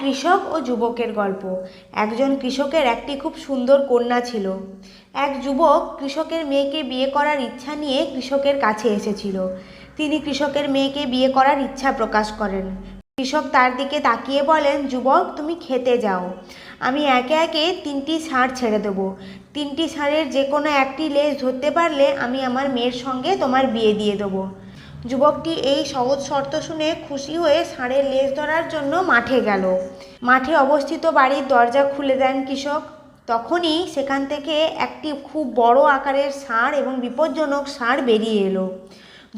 কৃষক ও যুবকের গল্প। একজন কৃষকের একটি খুব সুন্দর কন্যা ছিল। এক যুবক কৃষকের মেয়েকে বিয়ে করার ইচ্ছা নিয়ে কৃষকের কাছে এসেছিল। তিনি কৃষকের মেয়েকে বিয়ে করার ইচ্ছা প্রকাশ করেন। কৃষক তার দিকে তাকিয়ে বলেন, যুবক, তুমি খেতে যাও। আমি একে একে তিনটি ষাঁড় ছেড়ে দেবো। তিনটি ষাঁড়ের যে কোনো একটি লেজ ধরতে পারলে আমি আমার মেয়ের সঙ্গে তোমার বিয়ে দিয়ে দেবো। যুবকটি এই সহজ শর্ত শুনে খুশি হয়ে ষাঁড়ের লেজ ধরার জন্য মাঠে গেল। মাঠে অবস্থিত বাড়ির দরজা খুলে দেন কৃষক। তখনই সেখান থেকে একটি খুব বড় আকারের ষাঁড় এবং বিপজ্জনক ষাঁড় বেরিয়ে এলো।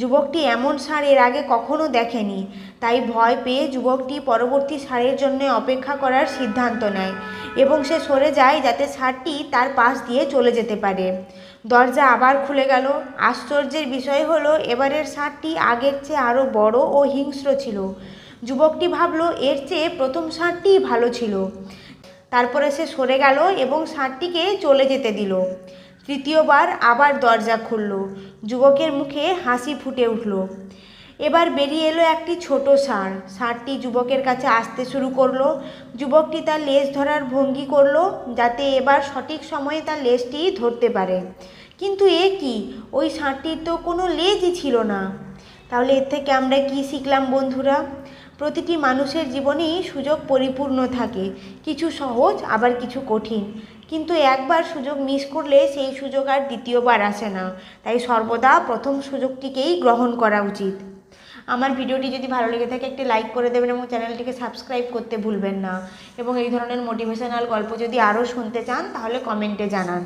যুবকটি এমন ষাঁড় এর আগে কখনো দেখেনি, তাই ভয় পেয়ে যুবকটি পরবর্তী ষাঁড়ের জন্য অপেক্ষা করার সিদ্ধান্ত নেয় এবং সে সরে যায় যাতে ষাঁড়টি তার পাশ দিয়ে চলে যেতে পারে। দরজা আবার খুলে গেল। আশ্চর্যের বিষয় হলো, এবারের ষাঁড়টি আগের চেয়ে আরও বড় ও হিংস্র ছিল। যুবকটি ভাবল, এর চেয়ে প্রথম ষাঁড়টিই ভালো ছিল। তারপরে সে সরে গেল এবং ষাঁড়টিকে চলে যেতে দিল। তৃতীয়বার আবার দরজা খুলল। যুবকের মুখে হাসি ফুটে উঠল। এবার বেরিয়ে এলো একটি ছোট ষাঁড়। ষাঁড়টি যুবকের কাছে আসতে শুরু করল। যুবকটি তার লেজ ধরার ভঙ্গি করল যাতে এবার সঠিক সময়ে তার লেজটি ধরতে পারে। কিন্তু এ কি? ওই ষাঁড়টির তো কোনো লেজই ছিল না। তাহলে এর থেকে আমরা কি শিখলাম বন্ধুরা? প্রতিটি মানুষের জীবনেই সুযোগ পরিপূর্ণ থাকে। কিছু সহজ, আবার কিছু কঠিন। কিন্তু একবার সুযোগ মিস করলে সেই সুযোগ আর দ্বিতীয়বার আসে না। তাই সর্বদা প্রথম সুযোগটিকেই গ্রহণ করা উচিত। আমার ভিডিওটি যদি ভালো লেগে থাকে, একটি লাইক করে দেবেন এবং চ্যানেলটিকে সাবস্ক্রাইব করতে ভুলবেন না। এবং এই ধরনের মোটিভেশনাল গল্প যদি আরও শুনতে চান, তাহলে কমেন্টে জানান।